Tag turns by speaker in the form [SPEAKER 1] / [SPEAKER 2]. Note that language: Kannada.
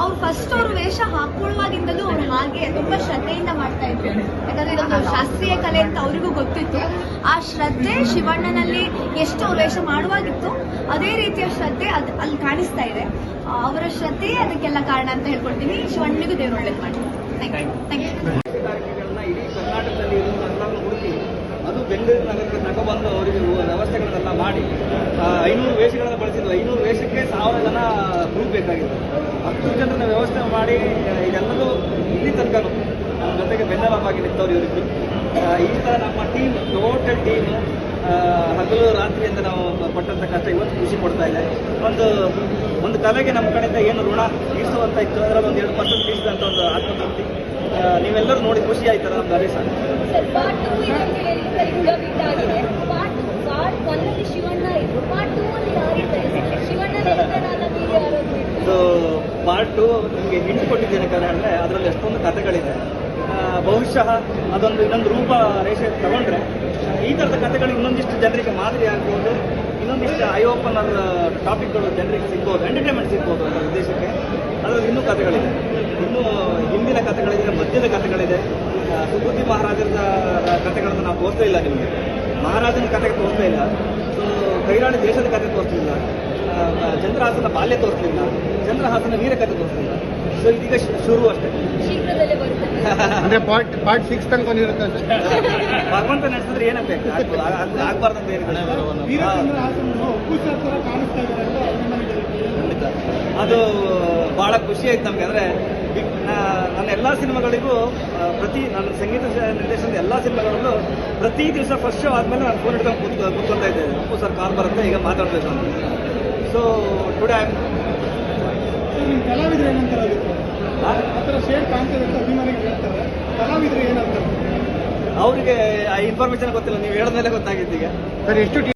[SPEAKER 1] ಅವ್ರ
[SPEAKER 2] ಫಸ್ಟ್ ಅವ್ರ ವೇಷ ಹಾಕೊಳ್ಳುವಾಗಿಂದಲೂ ಅವ್ರು ಹಾಗೆ ತುಂಬಾ ಶ್ರದ್ಧೆಯಿಂದ ಮಾಡ್ತಾ ಇದ್ರು. ಯಾಕಂದ್ರೆ ಇದೊಂದು ಶಾಸ್ತ್ರೀಯ ಕಲೆ ಅಂತ ಅವರಿಗೂ ಗೊತ್ತಿತ್ತು. ಆ ಶ್ರದ್ಧೆ ಶಿವಣ್ಣನಲ್ಲಿ ಎಷ್ಟು ಅವ್ರ ವೇಷ ಮಾಡುವಾಗಿತ್ತು ಅದೇ ರೀತಿಯ ಶ್ರದ್ಧೆ ಅದ್ ಅಲ್ಲಿ ಕಾಣಿಸ್ತಾ ಇದೆ. ಅವರ ಶ್ರದ್ಧೆ ಅದಕ್ಕೆಲ್ಲ ಕಾರಣ ಅಂತ ಹೇಳ್ಕೊಡ್ತೀನಿ. ಶಿವಣ್ಣನಿಗೂ ದೇವರೊಳ್ಳೆ ಒಳ್ಳೇದು ಮಾಡಿ thank you thank you
[SPEAKER 3] Bengaluru ನಗರಕ್ಕೆ ತಗೊಬಂದು ಅವರಿಗೆ ವ್ಯವಸ್ಥೆಗಳನ್ನೆಲ್ಲ ಮಾಡಿ ಐನೂರು ವೇಷಗಳನ್ನು ಬಳಸಿದ್ವು. ಐನೂರು ವೇಷಕ್ಕೆ ಸಾವಿರ ಜನ ಗ್ರೂಪ್ ಬೇಕಾಗಿತ್ತು ಹತ್ತು ಜನರನ್ನ ವ್ಯವಸ್ಥೆ ಮಾಡಿ ಇದೆಲ್ಲದೂ ಇಲ್ಲಿ ತನಕ ನಮ್ಮ ಜೊತೆಗೆ ಬೆನ್ನೆಲುಬಾಗಿ ನಿಂತವ್ರು ಇವರಿದ್ದು ಈ ಥರ ನಮ್ಮ ಟೀಮ್, ಟೋಟಲ್ ಟೀಮ್ ಹಗಲು ರಾತ್ರಿಯಿಂದ ನಾವು ಪಟ್ಟಂಥ ಕಷ್ಟ ಇವತ್ತು ಖುಷಿ ಕೊಡ್ತಾ ಇದೆ. ಒಂದು ಒಂದು ಕಲೆಗೆ ನಮ್ಮ ಕಡೆಯಿಂದ ಏನು ಋಣ ತೀರಿಸುವಂತ ಇತ್ತು, ಅದರಲ್ಲಿ ಒಂದು ಎರಡು ಪರ್ಸೆಂಟ್ ತೀರಿಸಿದಂಥ ಒಂದು ಆತ್ಮತೃಪ್ತಿ. ನೀವೆಲ್ಲರೂ ನೋಡಿ ಖುಷಿ ಆಯ್ತಲ್ಲ ಅದೇ ಸರ್
[SPEAKER 4] ಸರ್ ಪಾರ್ಟ್ ಟೂ ಇದೆ ಅಂತ ಹೇಳಿ ಈಗ ಬಿಟ್ ಆಗಿದೆ ಪಾರ್ಟ್ ಪಾರ್ಟ್ ಒನ್ನಲ್ಲಿ ಶಿವಣ್ಣ ಇದ್ರು ಪಾರ್ಟ್ ಟೂ ಅಲ್ಲಿ ಯಾರಿದ್ದಾರೆ ಸರ್ ಶಿವಣ್ಣನೇ ಇದ್ದಾರಲ್ಲ ಯಾರು
[SPEAKER 3] ಇದು ಪಾರ್ಟ್ ನಿಮಗೆ ಹಿಂಟ್ ಕೊಟ್ಟಿದ್ದೇನೆ ಅಂದರೆ ಅದರಲ್ಲಿ ಎಷ್ಟೊಂದು ಕಥೆಗಳಿದೆ. ಬಹುಶಃ ಅದೊಂದು ಇನ್ನೊಂದು ರೂಪ ರೇಷೆ ತಗೊಂಡ್ರೆ, ಈ ಥರದ ಕಥೆಗಳು ಇನ್ನೊಂದಿಷ್ಟು ಜನರಿಗೆ ಮಾದರಿ ಆಗ್ಬೋದು, ಇನ್ನೊಂದಿಷ್ಟು ಐ ಓಪನರ್ ಟಾಪಿಕ್ಗಳು ಜನರಿಗೆ ಸಿಗ್ಬೋದು ಎಂಟರ್ಟೈನ್ಮೆಂಟ್ ಸಿಗ್ಬೋದು ಅಂತ ಉದ್ದೇಶಕ್ಕೆ ಅದರಲ್ಲಿ ಇನ್ನೂ ಕಥೆಗಳಿದೆ. ಇನ್ನೂ ಹಿಂದಿನ ಕಥೆಗಳಿದೆ, ಮಧ್ಯದ ಕಥೆಗಳಿದೆ. ಸುಬುದ್ಧಿ ಮಹಾರಾಜರ ಕಥೆಗಳನ್ನು ನಾವು ತೋರಿಸ್ತಾ ಇಲ್ಲ ನಿಮಗೆ. ಮಹಾರಾಜನ ಕಥೆಗೆ ತೋರಿಸ್ತಾ ಇಲ್ಲ. ಸೊ ಕೈರಾಣಿ ದೇಶದ ಕಥೆ ತೋರಿಸಲಿಲ್ಲ. ಚಂದ್ರಹಾಸನ ಬಾಲ್ಯ ತೋರಿಸಲಿಲ್ಲ. ಚಂದ್ರಹಾಸನ ವೀರ ಕಥೆ ತೋರಿಸಲಿಲ್ಲ. ಸೊ ಇದೀಗ ಶುರು ಅಷ್ಟೇ.
[SPEAKER 4] ಶೀಘ್ರದಲ್ಲೇ ಬರುತ್ತೆ.
[SPEAKER 1] ಅಂದ್ರೆ ಪಾರ್ಟ್ ಪಾರ್ಟ್ ಸಿಕ್ಸ್ ತನಕ
[SPEAKER 3] ಭಗವಂತ ನಡೆಸಿದ್ರೆ ಏನಂತೆ ಆಗ್ಬಾರ್ದು ಅಂತ ಅದು ಬಹಳ ಖುಷಿ ಆಯ್ತು ನಮ್ಗೆ. ಅಂದ್ರೆ ನನ್ನ ಎಲ್ಲ ಸಿನಿಮಾಗಳಿಗೂ ಪ್ರತಿ ನನ್ನ ಸಂಗೀತ ನಿರ್ದೇಶನದ ಎಲ್ಲ ಸಿನಿಮಾಗಳಲ್ಲೂ ಪ್ರತಿ ದಿವಸ ಫಸ್ಟ್ ಶೋ ಆದಮೇಲೆ ನಾನು ಫೋನ್ ಹಿಡ್ಕೊಂಡು ಕೂತ್ ಕೂತ್ಕೊಂತ ಇದ್ದೆ. ಅಪ್ಪು ಸರ್ ಕಾಲ್ ಬರುತ್ತೆ ಈಗ ಮಾತಾಡಬೇಕು ಅಂತ. ಸೊ ಟುಡೇ ಐ
[SPEAKER 1] ಕಲಾವಿದ್ರೆ ಏನಂತಾರೆ ಶೇಡ್ ಕಾಣ್ತದೆ ಅಂತ ಅಭಿಮಾನಿಗಳು ಹೇಳ್ತಾರೆ. ಕಲಾವಿದ್ರು ಏನಂತಾರೆ?
[SPEAKER 3] ಅವರಿಗೆ ಆ ಇನ್ಫಾರ್ಮೇಶನ್ ಗೊತ್ತಿಲ್ಲ ನೀವು ಹೇಳಿದ್ಮೇಲೆ ಗೊತ್ತಾಗಿದ್ದೀಗ ಈಗ.
[SPEAKER 1] ಸರ್ ಎಷ್ಟು